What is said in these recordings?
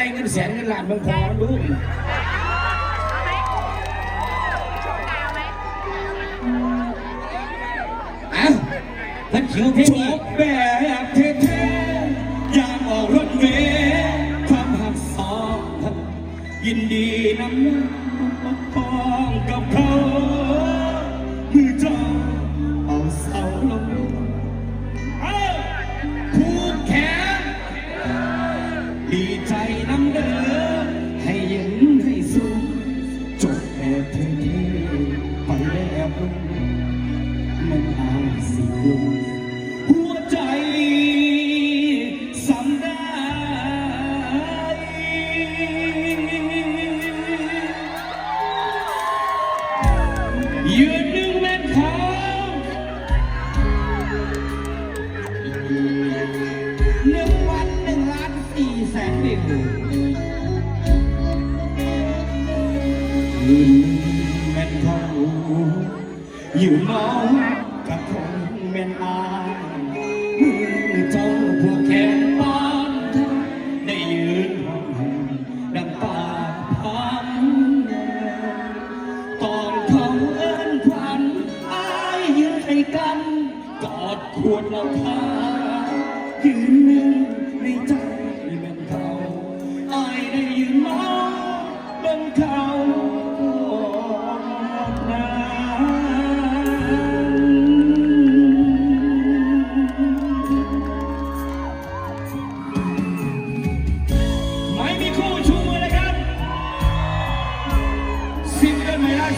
ได้เงินแสนเงินล้านบางพอลูกอะท่านคิวพลงจนี้แบบเท่ๆอยากออกรถเมล์ความหักสองยินดีน้ำพ้องกับเขามือจอา ม่นเขายืนมองกับคงแม่นอายมือเจ้าพวกแขนปานได้ยืนห้องน้ำตาพังตอนเขาเอิ้นควันอายยืนให้กัน กอดขวดเหล้าขา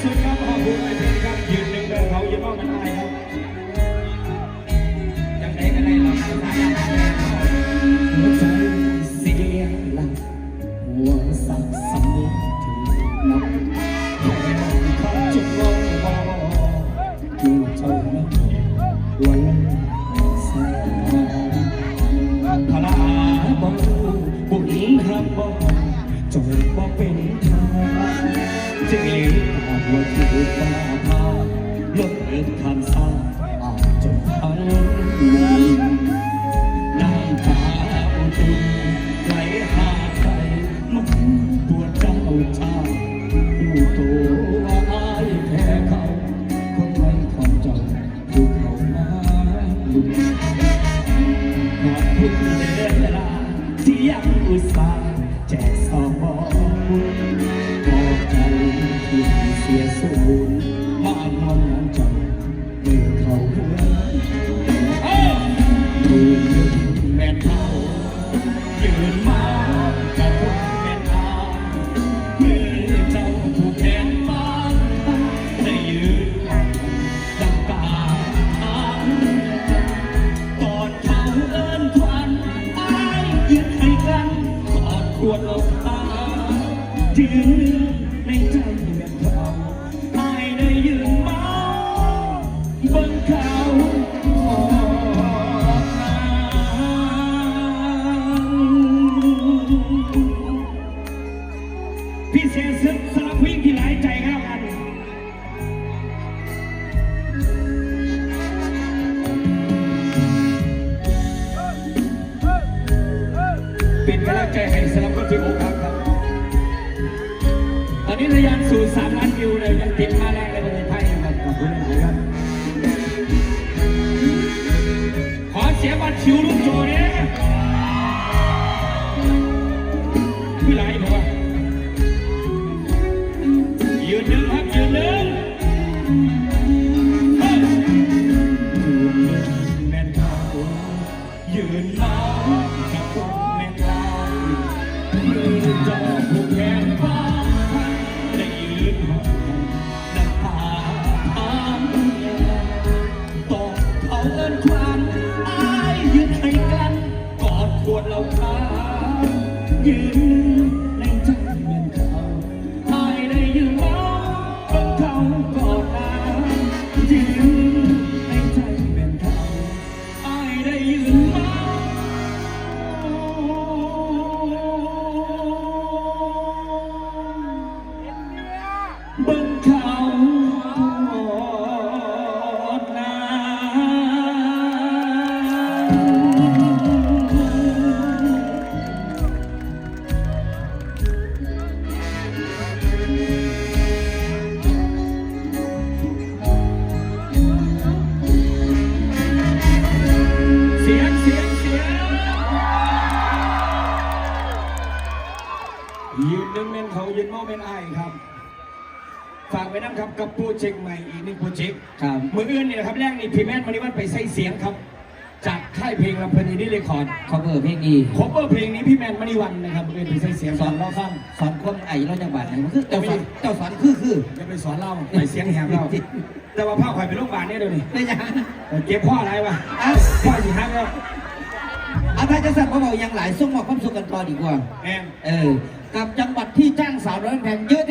สุดครับขอบคุณเลงครับยืนหนึ่งเดินเขายืนมองกันได้ครับจังไหนกันได้หรอครับหัวใจเสียหลักหัวสักสำนึกถึงนับให้มองเขาจุดลงพอดูเจ้าไม่ไว้สายพลาบ่บุญหักบ่จงบ่เป็นาพว่าที่ฟ้าพาลดเอินคำสาอาจจนทั้งน้ำตาอุตุไหลหาใครมันปวเจ้าชาผู้ตัวอายแพ้เขา คนไทยของเจ้าคือเขามาลุกขอบคุณเวลาที่ยังอุตส่าห์แจกซองบอ สียสูญบ้านนอนน้ำใจเมื่เขาเพื่อนเอ้ายืนแม่นเขายืนมากับคนแม่นอาเมื่อเจ้าผู้แขนฟ้าได้ยืนดังกาทางกอดเขาเอิ้นควันอายยืนให้กันกอดขวดล้าขายืน นนี้ทะยานสู่สามล้านวิวเลยยังติดมาแรงในประเทศไทยครับขอบคุณนะครับ ขอเสียบัตรชิวลูกโจเนี่ยคือไรบอกว่ายืนหนึ่งครับยืนหนึ่งยืนหนึ่งแม่นเขายืนเมากับคนแม่นลายมือจ้าผู้แขน อื่นโมเมนต์ไอายครับ ฝากไว้น้ำครับกับโปรเจกต์ใหม่อีกหนึ่งโปรเจกต์ครับมืออื่นนี่นะครับแรกนี่พี่แมนวันนี้วันไปใส่เสียงครับ จากค่ายเพลงลำเพลินอินดี้เรคคอร์ดเขาเบอร์เพลงดีคบเบอร์เพลงนี้พี่แมนมณีวันนะครับมืออื่นไปใส่เสียงสอนเราฟังสอนความไอ้เราจังหวัดไหนมันคือเจ้าสอนเจ้าสอนคือคือจะไปสอนเล่าไปเสียงแหบเราแต่ว่าพ่อข่อยไปโรงพยาบาลเนี่ยเดี๋ยวนี้ได้ยังเจ็บพ่ออะไรวะเอ้าพ่อสิฮักแล้วอา ถ้าจะสั่งเขาบอกยังหลายส่งมอบความสุขกันต่อดีกว่าแอนเออ กับจังหวัดที่จ้างสาวน้อยแพงเยอะที่